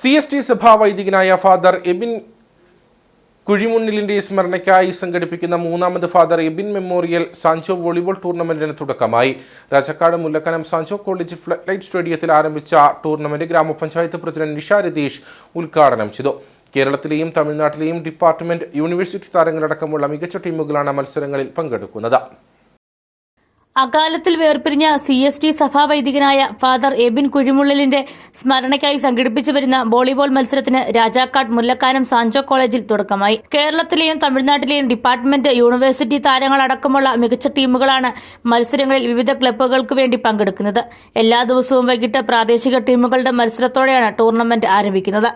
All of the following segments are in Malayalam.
സി എസ് ടി സഭാ വൈദികനായ ഫാദർ എബിൻ കുഴിമുണ്ണിലിന്റെ സ്മരണയ്ക്കായി സംഘടിപ്പിക്കുന്ന മൂന്നാമത് father Ebin memorial Sanjo volleyball ടൂർണമെന്റിന് തുടക്കമായി. Rajakkad Mullakkanam Sanjo college flood light സ്റ്റേഡിയത്തിൽ ആരംഭിച്ച ടൂർണമെന്റ് ഗ്രാമപഞ്ചായത്ത് പ്രസിഡന്റ് നിഷ രതീഷ് ഉദ്ഘാടനം ചെയ്തു. കേരളത്തിലെയും തമിഴ്നാട്ടിലെയും ഡിപ്പാർട്ട്മെന്റ് യൂണിവേഴ്സിറ്റി താരങ്ങളടക്കമുള്ള മികച്ച ടീമുകളാണ് മത്സരങ്ങളിൽ പങ്കെടുക്കുന്നത്. അകാലത്തിൽ വേർപിരിഞ്ഞ സി എസ് ടി സഭാ വൈദികനായ ഫാദർ എബിൻ കുഴിമുള്ളലിന്റെ സ്മരണയ്ക്കായി സംഘടിപ്പിച്ചു വരുന്ന വോളിബോൾ മത്സരത്തിന് രാജാക്കാട് മുല്ലക്കാനം സാഞ്ചോ കോളേജിൽ തുടക്കമായി. കേരളത്തിലെയും തമിഴ്നാട്ടിലെയും ഡിപ്പാർട്ട്മെന്റ് യൂണിവേഴ്സിറ്റി താരങ്ങളടക്കമുള്ള മികച്ച ടീമുകളാണ് മത്സരങ്ങളിൽ വിവിധ ക്ലബ്ബുകൾക്ക് വേണ്ടി പങ്കെടുക്കുന്നത്. എല്ലാ ദിവസവും വൈകിട്ട് പ്രാദേശിക ടീമുകളുടെ മത്സരത്തോടെയാണ് ടൂർണമെന്റ് ആരംഭിക്കുന്നത്.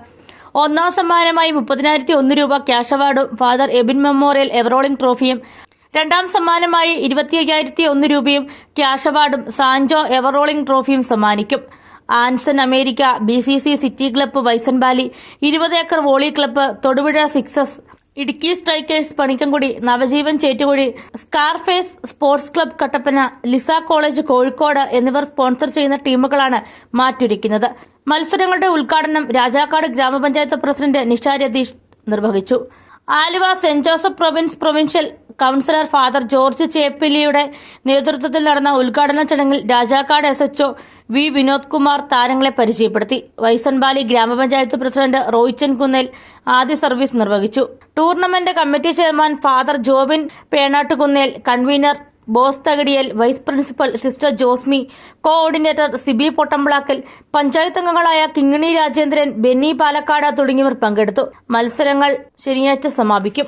ഒന്നാം സമ്മാനമായി മുപ്പതിനായിരത്തി ഒന്ന് രൂപ ക്യാഷ് അവാർഡും father Ebin memorial ever rolling ട്രോഫിയും രണ്ടാം സമ്മാനമായി ഇരുപത്തി അയ്യായിരത്തി ഒന്ന് രൂപയും ക്യാഷ് അവാർഡും സാൻജോ എവറോളിംഗ് ട്രോഫിയും സമ്മാനിക്കും. Anson America B C C city club വൈസൻബാലി ഇരുപത് acre volley club Thodupuzha sixes Idukki strikers Panikkankudi Navajeevan Chettukuzhi scarface sports club Kattappana Lisa college Kozhikode എന്നിവർ സ്പോൺസർ ചെയ്യുന്ന ടീമുകളാണ് മാറ്റുരയ്ക്കുന്നത്. മത്സരങ്ങളുടെ ഉദ്ഘാടനം രാജാക്കാട് ഗ്രാമപഞ്ചായത്ത് പ്രസിഡന്റ് നിഷ രതീഷ് നിർവഹിച്ചു. Aluva saint Joseph province provincial councillor father George ചേപ്പിലിയുടെ നേതൃത്വത്തിൽ നടന്ന ഉദ്ഘാടന ചടങ്ങിൽ Rajakkad S H O V Vinod Kumar താരങ്ങളെ പരിചയപ്പെടുത്തി. വൈസൻബാലി ഗ്രാമപഞ്ചായത്ത് പ്രസിഡന്റ് റോയിച്ചൻ കുന്നേൽ ആദ്യ സർവീസ് നിർവഹിച്ചു. Tournament committee chairman father Jobin Penattukunnel convener Bose Thakadiyal vice principal sister Josmi coordinator Sibi Pottampilakkal panchayat അംഗങ്ങളായ കിങ്ങിണി രാജേന്ദ്രൻ ബെന്നി പാലക്കാട് തുടങ്ങിയവർ പങ്കെടുത്തു. മത്സരങ്ങൾ ശനിയാഴ്ച സമാപിക്കും.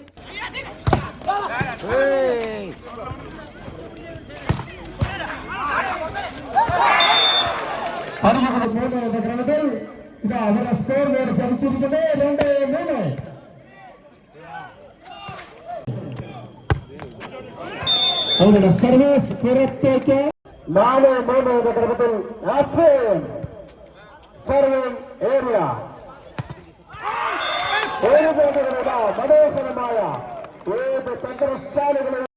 പതിനൊന്ന് മൂന്ന് എന്ന ക്രമത്തിൽ ഇതാ അവരുടെ സ്കോർ ബോർഡ് ചലിച്ചിരിക്കുന്നത് രണ്ട് മൂന്ന് അവരുടെ സർവീസ് പുറത്തേക്ക് നാല് മൂന്ന് എന്ന ക്രമത്തിൽ ആസിം സർവിംഗ് ഏരിയ ഏത് മനോഹരമായ ഏത് തന്ത്രശാലികളെ